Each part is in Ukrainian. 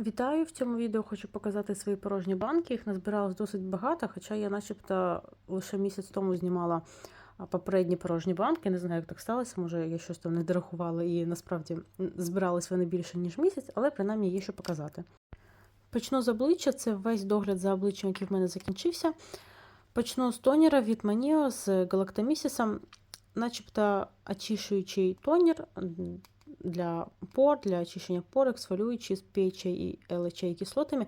Вітаю! В цьому відео хочу показати свої порожні банки. Їх назбиралось досить багато, хоча я начебто лише місяць тому знімала попередні порожні банки. Не знаю, як так сталося, може я щось там не дорахувала і насправді збирались вони більше, ніж місяць, але принаймні є що показати. Почну з обличчя, це весь догляд за обличчям, який в мене закінчився. Почну з тонера від Manio з галактомісісом, начебто очищуючий тонер для пор, для очищення пор, ексфолюючий з PHA і LHA кислотами.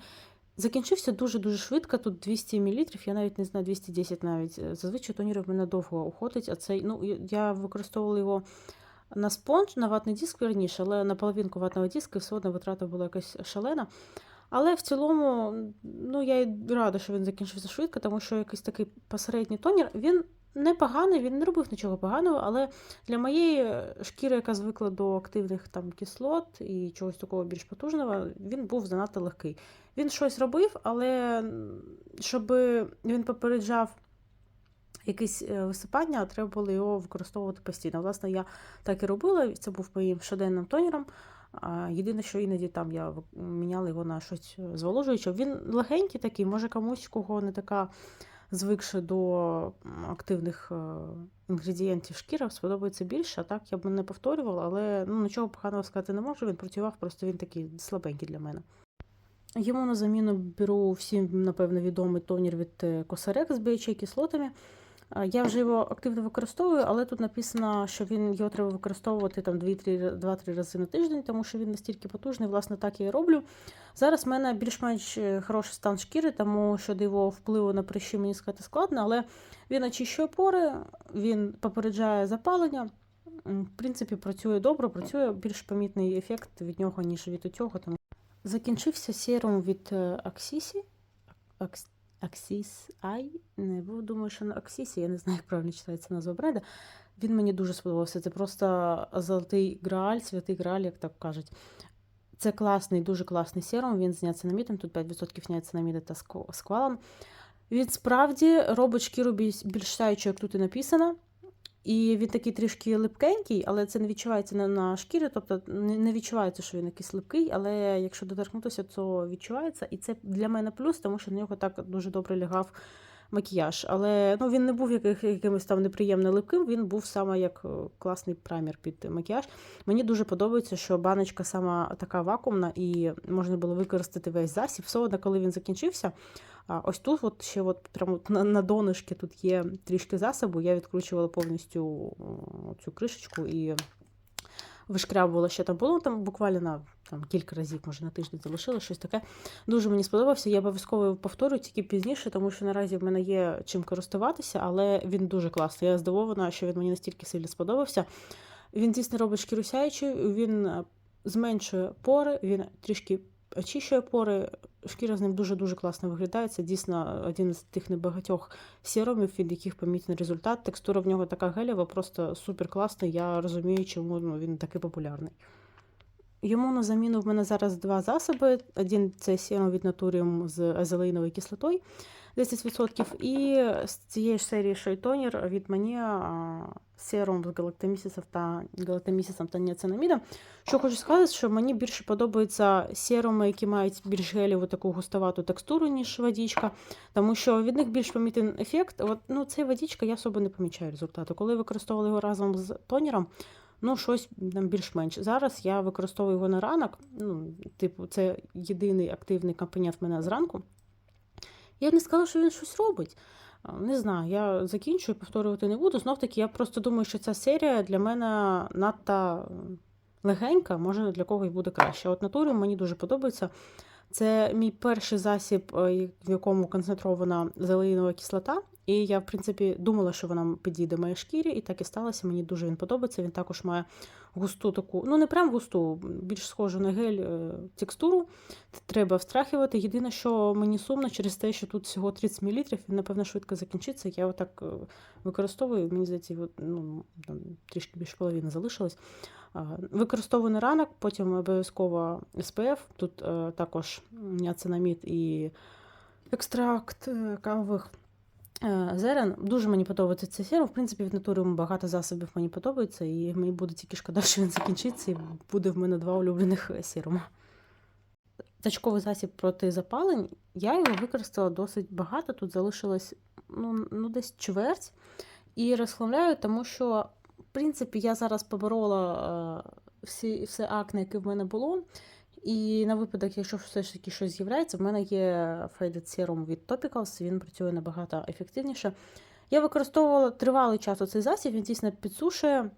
Закінчився дуже-дуже швидко, тут 200 мл, я навіть не знаю, 210 навіть. Зазвичай тонер в мене довго уходить, а цей, ну, я- використовувала його на спонж, на ватний диск верніше, але на половинку ватного диска все одно витрата була якась шалена. Але в цілому, ну, я й рада, що він закінчився швидко, тому що якийсь такий посередній тонер, він непоганий, він не робив нічого поганого, але для моєї е, шкіри, яка звикла до активних там кислот і чогось такого більш потужного, він був занадто легкий. Він щось робив, але щоб він попереджав якесь е, висипання, треба було його використовувати постійно. Власне, я так і робила, це був моїм щоденним тонером. Єдине, що іноді там я міняла його на щось зволожуюче. Він легенький такий, може комусь, кого не така звикши до активних е, інгредієнтів шкіра, сподобається більше. А так я б не повторювала, але ну, нічого поганого сказати не можу. Він працював, просто він такий слабенький для мене. Йому на заміну беру всім, напевно, відомий тонір від Косарек з BHA кислотами. А, Я вже його активно використовую, але тут написано, що він його треба використовувати там 2-3 рази на тиждень, тому що він настільки потужний, власне, так я і роблю. Зараз в мене більш-менш е, хороший стан шкіри, тому щодо його впливу на прищі мені сказати складно, але він очищує пори, він попереджає запалення. В принципі, працює добре, працює більш помітний ефект від нього, ніж від цього. Тому... Закінчився серум від е, Аксісі. Акс... Аксіс Ай. Не думаю, що на Аксісі, я не знаю, як правильно читається назва бренда. Він мені дуже сподобався. Це просто золотий грааль, святий грааль, як так кажуть. Це класний, дуже класний серум. Він з ніацинамідом, тут 5% міди та сквалом. Він справді робить шкіру більш сяючою, як тут і написано. І він такий трішки липкенький, але це не відчувається на, на шкірі, тобто не, не відчувається, що він якийсь липкий, але якщо доторкнутися, то відчувається. І це для мене плюс, тому що на нього так дуже добре лягав макіяж. Але ну, він не був яких, якимось там неприємно липким, він був саме як е, класний праймер під макіяж. Мені дуже подобається, що баночка сама така вакуумна і можна було використати весь засіб. Все одно, коли він закінчився. Ось тут от ще от прямо на, на донышки тут є трішки засобу. Я відкручувала повністю цю кришечку і вишкрябувала, що там було. Там буквально на там, кілька разів, може на тиждень залишилось щось таке. Дуже мені сподобався. Я обов'язково повторю тільки пізніше, тому що наразі в мене є чим користуватися, але він дуже класний. Я здивована, що він мені настільки сильно сподобався. Він дійсно робить шкіру сяючою, він е, зменшує пори, він трішки очищує пори. Шкіра з ним дуже-дуже класно виглядає. Це дійсно один з тих небагатьох сіромів, від яких помітний результат. Текстура в нього така гелєва, просто супер класна. Я розумію, чому ну, він такий популярний. Йому на заміну в мене зараз два засоби. Один це сіром від Натуріум з азелеїновою кислотою 10%. І з цієї ж серії Шойтонер від мені серум з галактомісісом та галактомісісом та ніацинамідом. Що хочу сказати, що мені більше подобаються серуми, які мають більш гелєву таку густовату текстуру, ніж водичка, тому що від них більш помітний ефект. От, ну, цей водичка я особо не помічаю результату. Коли використовувала його разом з тонером, ну, щось там більш-менш. Зараз я використовую його на ранок. Ну, типу, це єдиний активний компонент в мене зранку. Я не сказала, що він щось робить. Не знаю, я закінчую, повторювати не буду. Знов таки, я просто думаю, що ця серія для мене надто легенька, може для когось буде краще. От Натуріум мені дуже подобається. Це мій перший засіб, е, в якому концентрована зеленова кислота. І я, в принципі, думала, що вона підійде моїй шкірі, і так і сталося. Мені дуже він подобається. Він також має густу таку, ну не прям густу, більш схожу на гель е, текстуру. Треба встрахувати. Єдине, що мені сумно через те, що тут всього 30 мл, він, напевно, швидко закінчиться. Я отак е, використовую, мені здається, ну, там, трішки більше половини залишилось. Використовую на ранок, потім обов'язково SPF. Тут е, також ніацинамід і екстракт кавових зерен. Дуже мені подобається цей серум. В принципі, від натуріуму багато засобів мені подобається, і мені буде тільки шкода, що він закінчиться, і буде в мене два улюблених серума. Тачковий засіб проти запалень. Я його використала досить багато. Тут залишилось ну, ну, десь чверть. І розхламляю, тому що, в принципі, я зараз поборола е, всі, все акне, яке в мене було. І на випадок, якщо все ж таки щось з'являється, в мене є Faded Serum від Topicals, він працює набагато ефективніше. Я використовувала тривалий час оцей засіб, він дійсно підсушує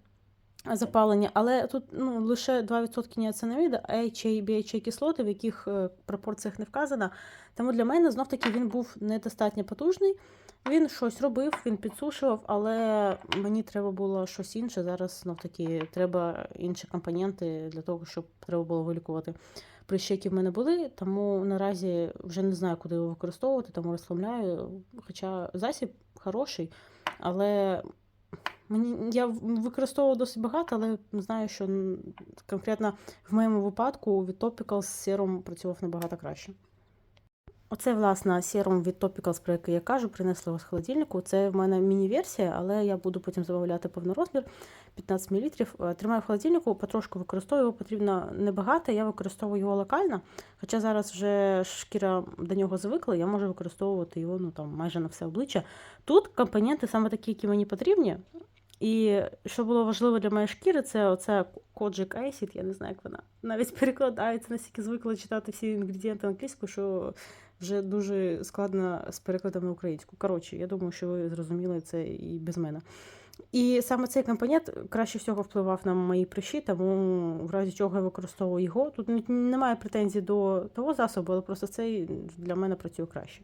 запалення, але тут ну, лише 2% ніацинаміду, а HA і BHA кислоти, в яких е, пропорціях не вказано. Тому для мене знов-таки він був недостатньо потужний. Він щось робив, він підсушував, але мені треба було щось інше. Зараз знов-таки треба інші компоненти для того, щоб треба було вилікувати прищі, які в мене були. Тому наразі вже не знаю, куди його використовувати, тому розслабляю. Хоча засіб хороший, але Мені я використовувала досить багато, але знаю, що конкретно в моєму випадку від Topicals серум працював набагато краще. Оце, власне, серум від Topicals, про який я кажу, принесли з холодильнику. Це в мене міні-версія, але я буду потім замовляти повний розмір 15 мл. Е, тримаю в холодильнику, потрошку використовую, його потрібно небагато, я використовую його локально. Хоча зараз вже шкіра до нього звикла, я можу використовувати його ну, там, майже на все обличчя. Тут компоненти саме такі, які мені потрібні. І що було важливо для моєї шкіри, це оце Kojic Acid, я не знаю, як вона навіть перекладається, настільки звикла читати всі інгредієнти англійською, що вже дуже складно з перекладом на українську. Коротше, я думаю, що ви зрозуміли це і без мене. І саме цей компонент краще всього впливав на мої прищі, тому в разі чого я використовую його. Тут немає претензій до того засобу, але просто цей для мене працює краще.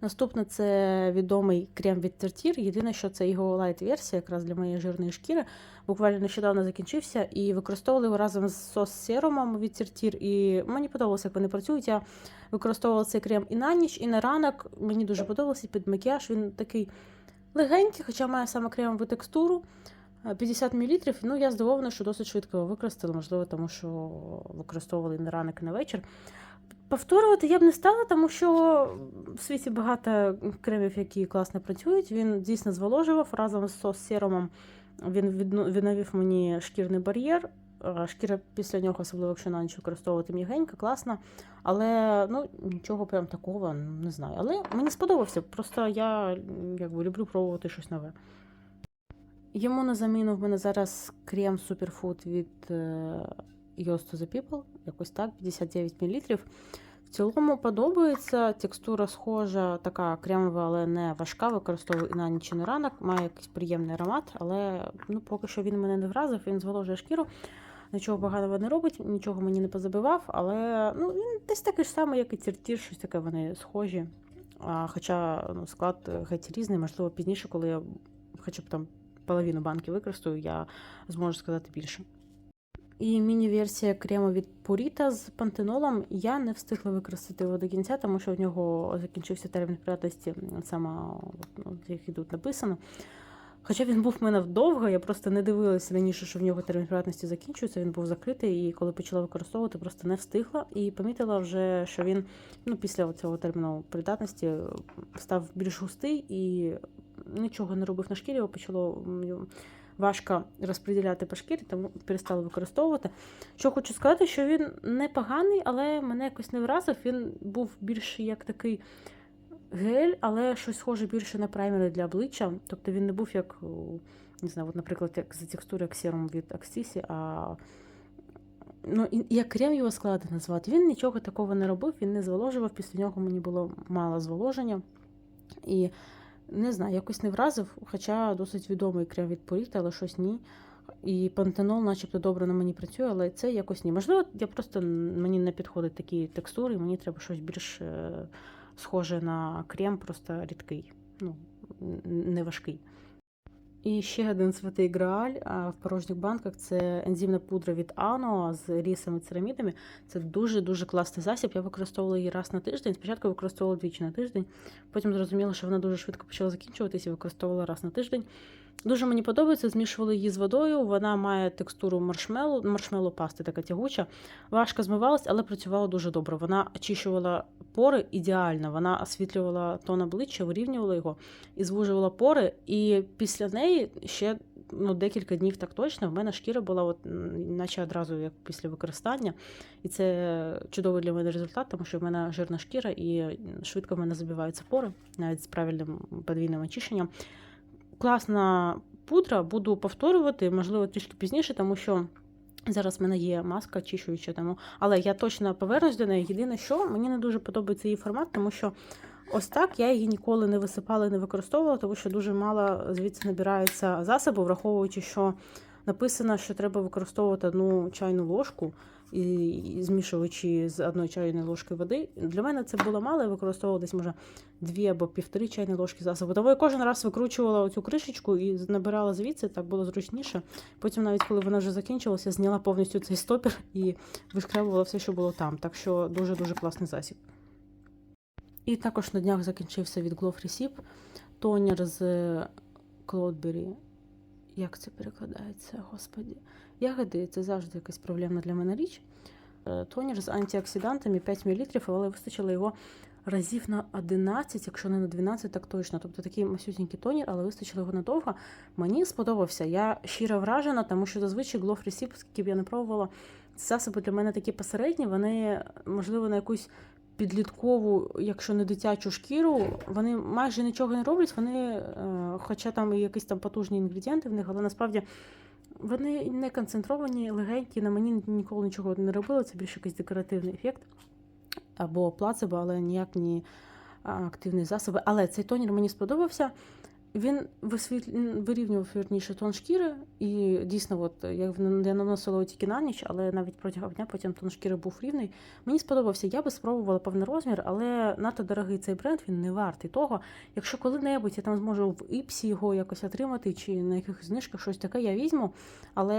Наступне це відомий крем від Тертір. Єдине, що це його лайт-версія, якраз для моєї жирної шкіри. Буквально нещодавно закінчився і використовували разом з сос серумом від Тертір. І мені подобалося, як вони працюють. Я використовувала цей крем і на ніч, і на ранок. Мені дуже подобався під макіяж. Він такий легенький, хоча має саме кремову текстуру. 50 мл. Ну, я здивована, що досить швидко його використали, можливо, тому що використовували на ранок і на вечір. Повторювати я б не стала, тому що в світі багато кремів, які класно працюють. Він дійсно зволожував разом з сос серумом. Він відновив мені шкірний бар'єр. Шкіра після нього, особливо якщо на ніч використовувати м'ягенька, класна. Але ну, нічого прям такого не знаю. Але мені сподобався. Просто я якби, люблю пробувати щось нове. Йому на заміну в мене зараз крем Superfood від е, Yoast to the People, якось так, 59 мл. В цілому подобається. Текстура схожа, така кремова, але не важка. Використовую і на ніч і на ранок. Має якийсь приємний аромат, але ну, поки що він мене не вразив, він зволожує шкіру. Нічого поганого не робить, нічого мені не позабивав, але ну, він десь такий ж самий, як і тіртір, щось таке вони схожі. А, Хоча ну, склад геть різний, можливо, пізніше, коли я хоча б там половину банки використаю, я зможу сказати більше. І міні-версія крему від Purita з пантенолом. Я не встигла використати його до кінця, тому що в нього закінчився термін придатності, саме ну, як тут написано. Хоча він був в мене довго, я просто не дивилася раніше, що в нього термін придатності закінчується, він був закритий, і коли почала використовувати, просто не встигла. І помітила вже, що він ну, після цього терміну придатності став більш густий і нічого не робив на шкірі, його почало важко розподіляти по шкірі, тому перестала використовувати. Що хочу сказати, що він непоганий, але мене якось не вразив. Він був більш як такий гель, але щось схоже більше на праймери для обличчя. Тобто він не був як, не знаю, от, наприклад, як за текстурою як серум від Аксісі, а ну, як крем його складно назвати. Він нічого такого не робив, він не зволожував. Після нього мені було мало зволоження. І не знаю, якось не вразив, хоча досить відомий крем від Поріта, але щось ні. І пантенол, начебто, добре на мені працює, але це якось ні. Можливо, я просто мені не підходять такі текстури, мені треба щось більш е, схоже на крем, просто рідкий, ну, не важкий. І ще один святий грааль в порожніх банках це ензимна пудра від Ано з рісами церамідами. Це дуже-дуже класний засіб. Я використовувала її раз на тиждень. Спочатку використовувала двічі на тиждень, потім зрозуміла, що вона дуже швидко почала закінчуватися і використовувала раз на тиждень. Дуже мені подобається, змішували її з водою. Вона має текстуру маршмелу, маршмелу пасти, така тягуча. Важко змивалась, але працювала дуже добре. Вона очищувала пори ідеально. Вона освітлювала тон обличчя, вирівнювала його і звужувала пори. І після неї ще ну, декілька днів так точно. В мене шкіра була, от, наче одразу як після використання. І це чудовий для мене результат, тому що в мене жирна шкіра і швидко в мене забиваються пори, навіть з правильним подвійним очищенням. Класна пудра, буду повторювати, можливо, трішки пізніше, тому що. Зараз в мене є маска очищуюча, тому але я точно повернусь до неї. Єдине, що мені не дуже подобається її формат, тому що ось так я її ніколи не висипала і не використовувала, тому що дуже мало звідси набирається засобу, враховуючи, що написано, що треба використовувати одну чайну ложку і, і змішуючи з одної чайної ложки води. Для мене це було мало, я використовувала десь, може, дві або півтори чайні ложки засобу. Тому я кожен раз викручувала оцю кришечку і набирала звідси, так було зручніше. Потім, навіть коли вона вже закінчилася, зняла повністю цей стопір і вишкребувала все, що було там. Так що дуже-дуже класний засіб. І також на днях закінчився від Glow Receipt тонер з Cloudberry. Як це перекладається, господі? Ягоди це завжди якась проблемна для мене річ. Е, Тонер з антиоксидантами 5 мл, але вистачило його разів на 11, якщо не на 12, так точно. Тобто такий масюсінький тонер, але вистачило його надовго. Мені сподобався. Я щиро вражена, тому що зазвичай Glow Receipt, скільки б я не пробувала, засоби для мене такі посередні, вони, можливо, на якусь підліткову, якщо не дитячу шкіру, вони майже нічого не роблять. Вони, е, хоча там і якісь там потужні інгредієнти в них, але насправді вони не концентровані, легенькі, на мені ніколи нічого не робили. Це більше якийсь декоративний ефект або плацебо, але ніяк ні активні засоби. Але цей тонер мені сподобався. Він вирівнював вірніше тон шкіри, і дійсно, от я я наносила тільки на ніч, але навіть протягом дня потім тон шкіри був рівний. Мені сподобався, я би спробувала повний розмір, але надто дорогий цей бренд, він не вартий того. Якщо коли-небудь я там зможу в іпсі його якось отримати, чи на якихось знижках щось таке, я візьму. Але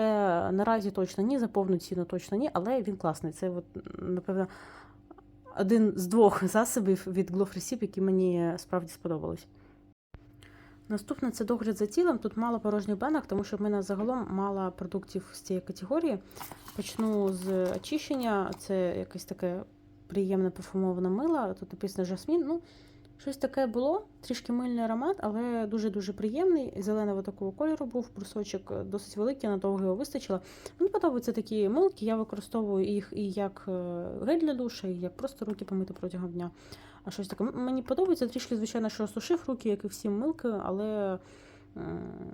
наразі точно ні, за повну ціну точно ні, але він класний. Це, от, напевно, один з двох засобів від Glow Receipt, які мені справді сподобались. Наступне це догляд за тілом. Тут мало порожніх банок, тому що в мене загалом мало продуктів з цієї категорії. Почну з очищення. Це якесь таке приємне парфумоване мило. Тут написано жасмін. Ну, щось таке було, трішки мильний аромат, але дуже-дуже приємний. Зеленого такого кольору був, брусочок досить великий, надовго його вистачило. Мені подобаються такі милки, я використовую їх і як гель для душа, і як просто руки помити протягом дня. Щось таке. Мені подобається трішки, звичайно, що сушив руки, як і всі милки, але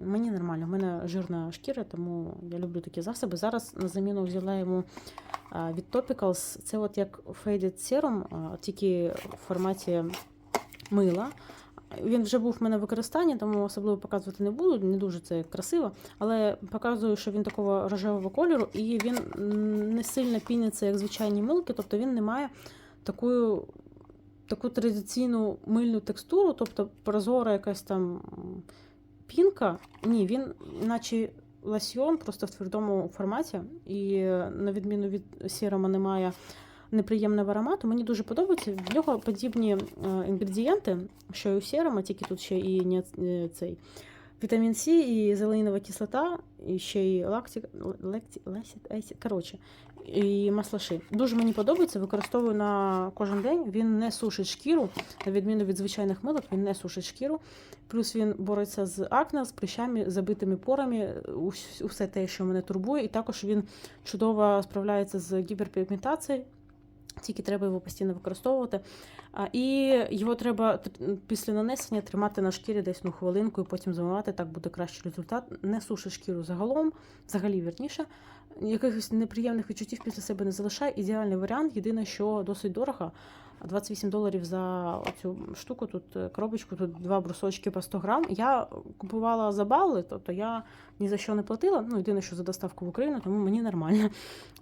мені нормально. У мене жирна шкіра, тому я люблю такі засоби. Зараз на заміну взяла йому від Topicals. Це от як Faded Serum, тільки в форматі мила. Він вже був в мене в використанні, тому особливо показувати не буду, не дуже це красиво. Але показую, що він такого рожевого кольору, і він не сильно піняться, як звичайні милки, тобто він не має такою таку традиційну мильну текстуру, тобто прозора якась там пінка. Ні, він, наче ласьйон, просто в твердому форматі. І на відміну від сірома, немає неприємного аромату. Мені дуже подобається. В нього подібні інгредієнти, що і у сірома, тільки тут ще і не цей. Вітамін С і зеленова кислота, і ще й лактик, лекті, лесід, коротше, і маслаши. Дуже мені подобається, використовую на кожен день. Він не сушить шкіру, на відміну від звичайних милок, він не сушить шкіру. Плюс він бореться з акне, з прищами, забитими порами, усе те, що мене турбує. І також він чудово справляється з гіперпігментацією. Тільки треба його постійно використовувати. І його треба після нанесення тримати на шкірі десь ну, хвилинку і потім замивати, так буде кращий результат. Не сушить шкіру загалом, взагалі вірніше. Якихось неприємних відчуттів після себе не залишає. Ідеальний варіант. Єдине, що досить дорого. 28 доларів за цю штуку, тут коробочку, тут два брусочки по 100 грам. Я купувала за бали, тобто я ні за що не платила. Ну, єдине, що за доставку в Україну, тому мені нормально.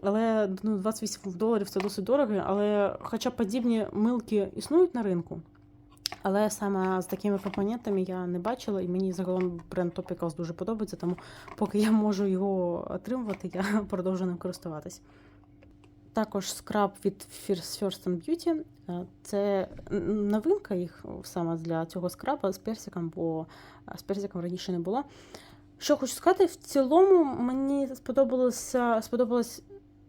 Але ну, 28 доларів це досить дорого. Але хоча подібні милки існують на ринку. Але саме з такими компонентами я не бачила, і мені загалом бренд Topicals дуже подобається, тому поки я можу його отримувати, я продовжую ним користуватись. Також скраб від First and Beauty. Це новинка їх саме для цього скраба з персиком, бо з персиком раніше не було. Що хочу сказати, в цілому мені сподобалося сподобалось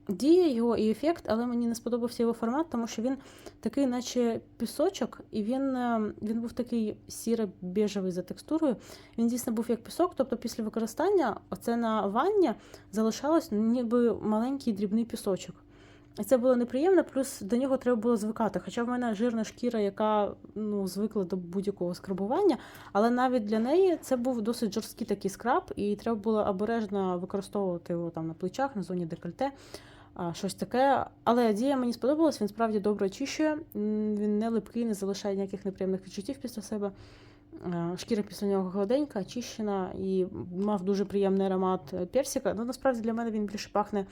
діє його і ефект, але мені не сподобався його формат, тому що він такий, наче пісочок, і він е, він був такий сіро-біжевий за текстурою. Він дійсно був як пісок, тобто після використання оце на ванні залишалось ніби маленький дрібний пісочок. І це було неприємно, плюс до нього треба було звикати. Хоча в мене жирна шкіра, яка ну, звикла до будь-якого скрабування, але навіть для неї це був досить жорсткий такий скраб, і треба було обережно використовувати його там на плечах, на зоні декольте, щось таке. Але дія мені сподобалась, він справді добре очищує, він не липкий, не залишає ніяких неприємних відчуттів після себе. Шкіра після нього гладенька, очищена і мав дуже приємний аромат персика. Ну, насправді для мене він більше пахне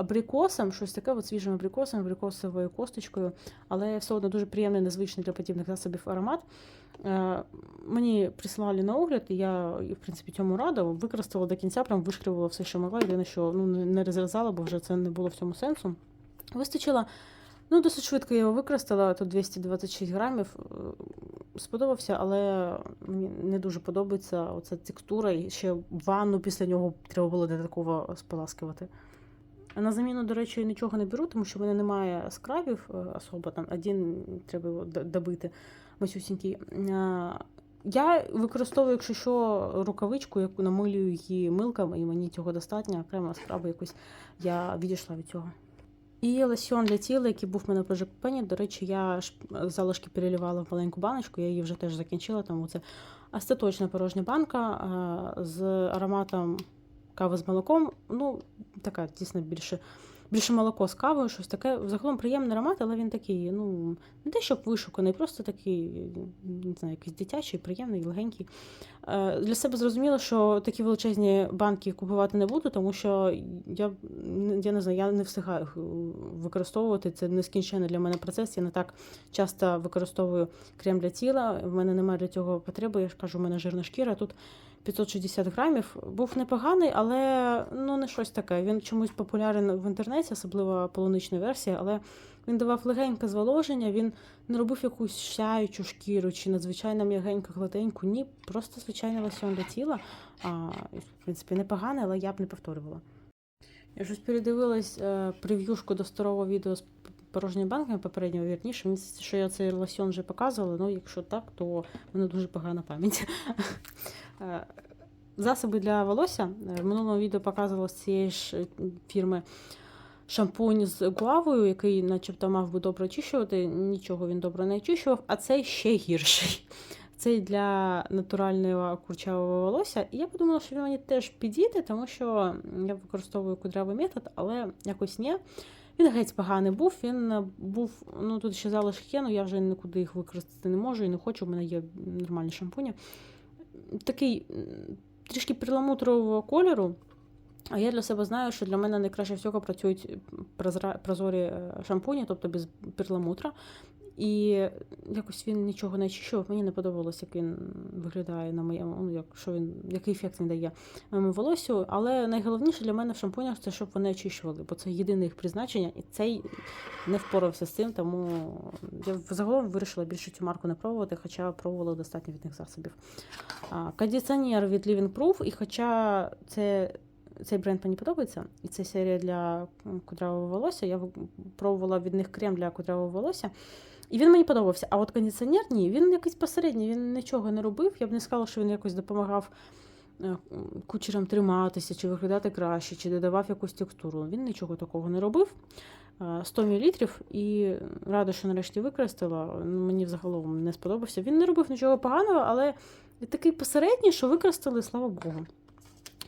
абрикосом, щось таке, от свіжим абрикосом, абрикосовою косточкою, але все одно дуже приємний, незвичний для подібних засобів аромат. Е, Мені прислали на огляд, і я, в принципі, цьому рада. Використала до кінця, прям вишкривала все, що могла. Єдине, що ну, не не розрізала, бо вже це не було в цьому сенсу. Вистачило. Ну, досить швидко я його використала, тут 226 грамів. Е, Сподобався, але мені не дуже подобається оця текстура, і ще ванну після нього треба було додатково споласкувати. На заміну, до речі, нічого не беру, тому що в мене немає скрабів е, особо, там один треба його добити масюсінький. Е, Я використовую, якщо що, рукавичку, яку намилюю її милками, і мені цього достатньо, окремо скрабу якось я відійшла від цього. І лосьон для тіла, який був в мене Project Penny, до речі, я залишки перелівала в маленьку баночку, я її вже теж закінчила, тому це остаточна порожня банка е, з ароматом кави з молоком. Ну, така дійсно більше. Більше молоко з кавою, щось таке. Взагалом приємний аромат, але він такий, ну, не те, щоб вишуканий, просто такий, не знаю, якийсь дитячий, приємний, легенький. Е, Для себе зрозуміло, що такі величезні банки купувати не буду, тому що я, я не знаю, я не встигаю використовувати. Це нескінченний для мене процес. Я не так часто використовую крем для тіла. В мене немає для цього потреби. Я ж кажу, у мене жирна шкіра. Тут 560 грамів. Був непоганий, але ну не щось таке. Він чомусь популярен в інтернеті, особливо полунична версія, але він давав легеньке зволоження, він не робив якусь сяючу шкіру чи надзвичайно м'ягеньку, гладеньку. Ні, просто звичайний лосьон для тіла. А, в принципі, непоганий, але я б не повторювала. Я щось передивилась е, прев'юшку до старого відео з порожніми банками попереднього вірніше. Мені що я цей лосьон вже показувала, ну якщо так, то в мене дуже погана пам'ять. Е, Засоби для волосся. Е, В минулому відео показувала з цієї ж е, фірми шампунь з гуавою, який начебто мав би добре очищувати. Нічого він добре не очищував, а цей ще гірший. Цей для натурального курчавого волосся. І я подумала, що він мені теж підійде, тому що я використовую кудрявий метод, але якось ні. Він геть поганий був. Він е, був, ну тут ще залишки але я вже нікуди їх використати не можу і не хочу. У мене є нормальні шампуні. Такий трішки перламутрового кольору. А я для себе знаю, що для мене найкраще всього працюють прозорі е, шампуні, тобто без перламутра. І якось він нічого не очищував. Мені не подобалось, як він виглядає на моєму, ну як що він, який ефект він дає моєму волосю. Але найголовніше для мене в шампунях це щоб вони очищували, бо це єдине їх призначення, і цей не впорався з цим, тому я загалом вирішила більше цю марку не пробувати, хоча пробувала достатньо від них засобів. Кондиціонер від Living Proof, і хоча це цей бренд мені подобається, і це серія для кудрявого волосся. Я пробувала від них крем для кудрявого волосся. І він мені подобався. А от кондиціонер ні, він якийсь посередній, він нічого не робив. Я б не сказала, що він якось допомагав е, кучерам триматися, чи виглядати краще, чи додавав якусь текстуру. Він нічого такого не робив. Е, 100 мл і рада, що нарешті використала. Мені взагалом не сподобався. Він не робив нічого поганого, але такий посередній, що використали, слава Богу.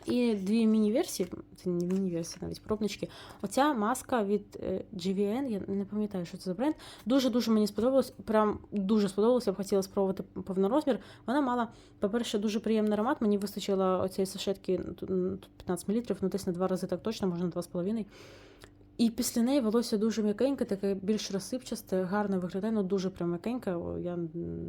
І дві міні-версії, це не міні-версії, навіть пробнички. Оця маска від е, GVN, я не пам'ятаю, що це за бренд. Дуже-дуже мені сподобалось. Прям дуже сподобалось, я б хотіла спробувати повнорозмір. Вона мала, по-перше, дуже приємний аромат. Мені вистачило оцієї сашетки тут м, тут 15 мл, ну десь на два рази так точно, можна 2,5. І після неї волосся дуже м'якеньке, таке більш розсипчасте, гарно виглядає, ну дуже прям м'якеньке. Я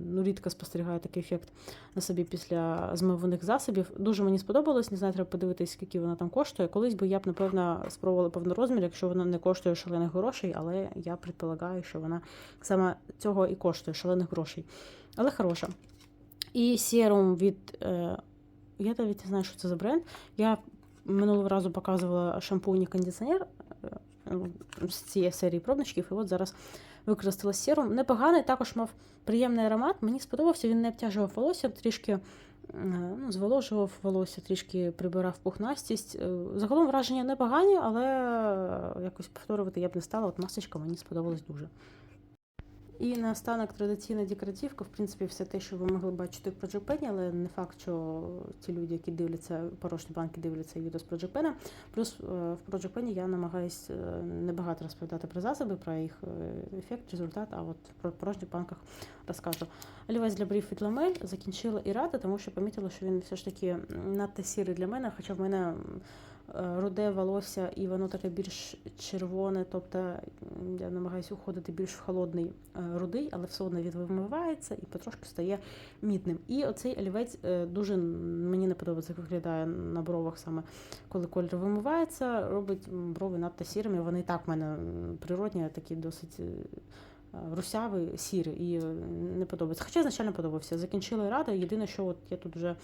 ну, рідко спостерігаю такий ефект на собі після змиваних засобів. Дуже мені сподобалось, не знаю, треба подивитись, скільки вона там коштує. Колись би я б, напевно, спробувала повнорозмір, якщо вона не коштує шалених грошей, але я предполагаю, що вона саме цього і коштує шалених грошей. Але хороша. І серум від. Е, я навіть не знаю, що це за бренд. Я минулого разу показувала шампунь і кондиціонер. З цієї серії пробничків, і от зараз використала сіром. Непоганий, також мав приємний аромат. Мені сподобався, він не обтяжував волосся, трішки е, ну, зволожував волосся, трішки прибирав пухнастість. Е, Загалом враження непогані, але е, якось повторювати я б не стала. От масочка мені сподобалась дуже. І наостанок традиційна декоративка, в принципі, все те, що ви могли бачити в Project Pen, але не факт, що ті люди, які дивляться порожні банки, дивляться відео з Project Pen. Плюс е, в Project Pen я намагаюсь е, небагато розповідати про засоби, про їх е, ефект, результат, а от про порожніх банках розкажу. Олівець для брів від Ламель закінчила і рада, тому що помітила, що він все ж таки надто сірий для мене, хоча в мене руде волосся і воно таке більш червоне, тобто я намагаюся уходити більш в холодний е, рудий, але все одно він вимивається і потрошки стає мітним. І оцей олівець е, дуже мені не подобається, як виглядає на бровах саме, коли колір вимивається, робить брови надто сірими. Вони і так в мене природні, такі досить. е, е, Русявий, сірий і е, не подобається. Хоча значально подобався. Закінчила і рада. Єдине, що от я тут вже е,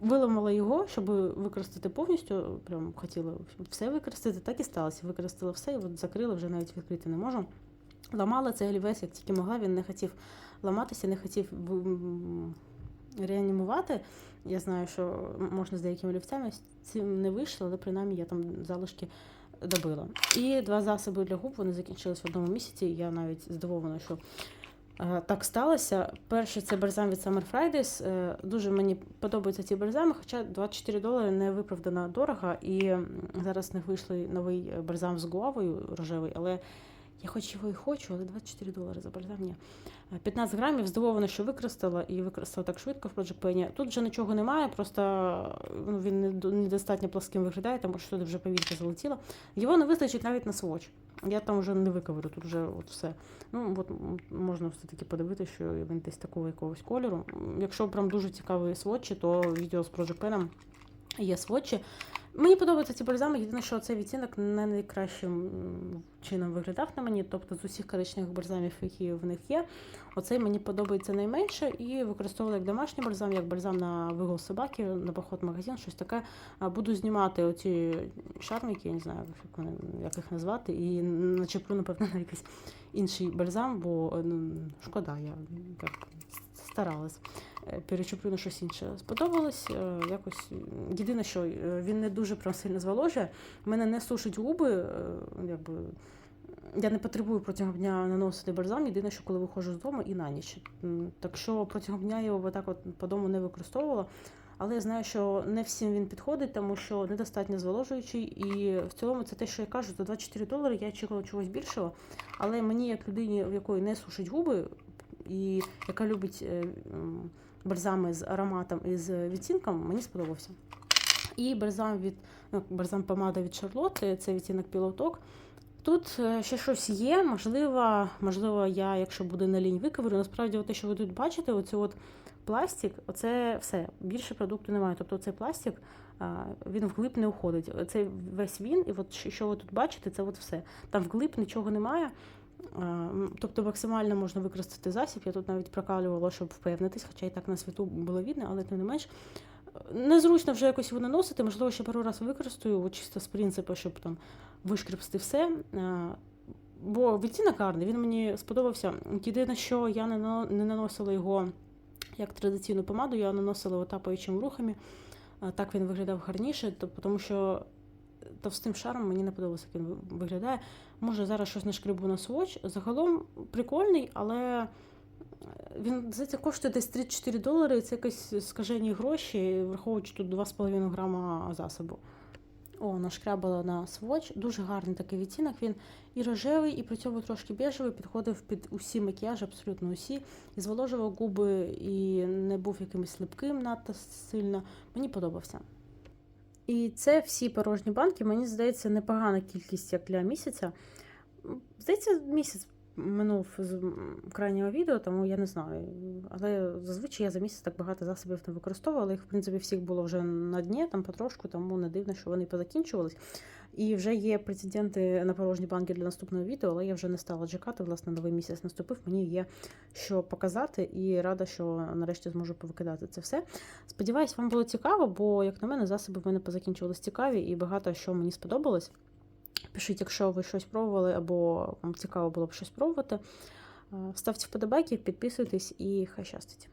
виламала його, щоб використати повністю. Прям хотіла все використати, так і сталося. Використала все і от закрила, вже навіть відкрити не можу. Ламала цей олівець, як тільки могла, він не хотів ламатися, не хотів реанімувати. Я знаю, що можна з деякими олівцями цим не вийшло, але принаймні я там залишки добила. І два засоби для губ вони закінчились в одному місяці. Я навіть здивована, що е, так сталося. Перший це бальзам від Summer Fridays. Е, Дуже мені подобаються ці бальзами, хоча 24 долари не виправдано дорого. І зараз не вийшли новий е, бальзам з гуавою рожевий, але я хоч його і хочу, але 24 долари за бальзам ні. Е, 15 грамів, здивована, що використала, і використала так швидко в Pen. Тут вже нічого немає, просто ну, він недостатньо плоским виглядає, тому що туди вже повірка залетіла. Його не вистачить навіть на сводч. Я там вже не виковирю, тут вже от все. Ну, от можна все-таки подивитися, що він десь такого якогось кольору. Якщо прям дуже цікаві сводчі, то відео з Pen є сводчі. Мені подобаються ці бальзами, єдине, що цей відтінок не найкращим чином виглядав на мені. Тобто з усіх коричневих бальзамів, які в них є, оцей мені подобається найменше і використовувала як домашній бальзам, як бальзам на вигул собаки, на поход магазин, щось таке. Буду знімати оці шармики, я не знаю, як, їх назвати, і начеплю, напевно, на якийсь інший бальзам, бо ну, шкода, я як старалась. Е, Перечеплю на щось інше. Сподобалось е, якось. Єдине, що е, він не дуже прям сильно зволожує. Мене не сушить губи. Якби, я не потребую протягом дня наносити бальзам, єдине, що коли виходжу з дому і на ніч. Так що протягом дня я його так от по дому не використовувала. Але я знаю, що не всім він підходить, тому що недостатньо зволожуючий. І в цілому це те, що я кажу, за 24 долари я очікувала чогось більшого. Але мені, як людині, в якої не сушить губи, і яка любить е, бальзами з ароматом і з відтінком, мені сподобався. І бальзам від ну, бальзам помада від Charlotte, це відтінок Talk. Тут е, ще щось є, можливо, можливо, я, якщо буде на лінь виковерю, насправді, те, що ви тут бачите, оце от пластик, оце все. Більше продукту немає. Тобто цей пластик, він вглиб не уходить. Це весь він, і от що ви тут бачите, це от все. Там вглиб нічого немає. Тобто максимально можна використати засіб. Я тут навіть прокалювала, щоб впевнитись, хоча і так на світу було видно, але тим не менш. Незручно вже якось його наносити, можливо, ще пару разів використаю, чисто з принципу, щоб там вишкрепсти все. Бо відтінок гарний, він мені сподобався. Єдине, що я не наносила його як традиційну помаду, я наносила отапаючими рухами. Так він виглядав гарніше, тому що товстим шаром мені не подобалося, як він виглядає. Може, зараз щось нашкребу на сводч. Загалом прикольний, але е, він здається, коштує десь 34 долари. Це якісь скажені гроші, враховуючи тут 2,5 грама засобу. О, нашкрябала на сводч. Дуже гарний такий відтінок. Він і рожевий, і при цьому трошки бежевий, підходив під усі макіяжі, абсолютно усі. І зволожував губи, і не був якимось липким надто сильно. Мені подобався. І це всі порожні банки, мені здається, непогана кількість як для місяця. Здається, місяць минув з крайнього відео, тому я не знаю. Але зазвичай я за місяць так багато засобів не використовувала. Їх, в принципі, всіх було вже на дні, там потрошку, тому не дивно, що вони позакінчувались. І вже є прецеденти на порожні банки для наступного відео, але я вже не стала чекати. Власне, новий місяць наступив. Мені є що показати, і рада, що нарешті зможу повикидати це все. Сподіваюсь, вам було цікаво, бо, як на мене, засоби в мене позакінчувались цікаві і багато що мені сподобалось. Пишіть, якщо ви щось пробували або вам цікаво було б щось пробувати. Е, Ставте вподобайки, підписуйтесь і хай щастить.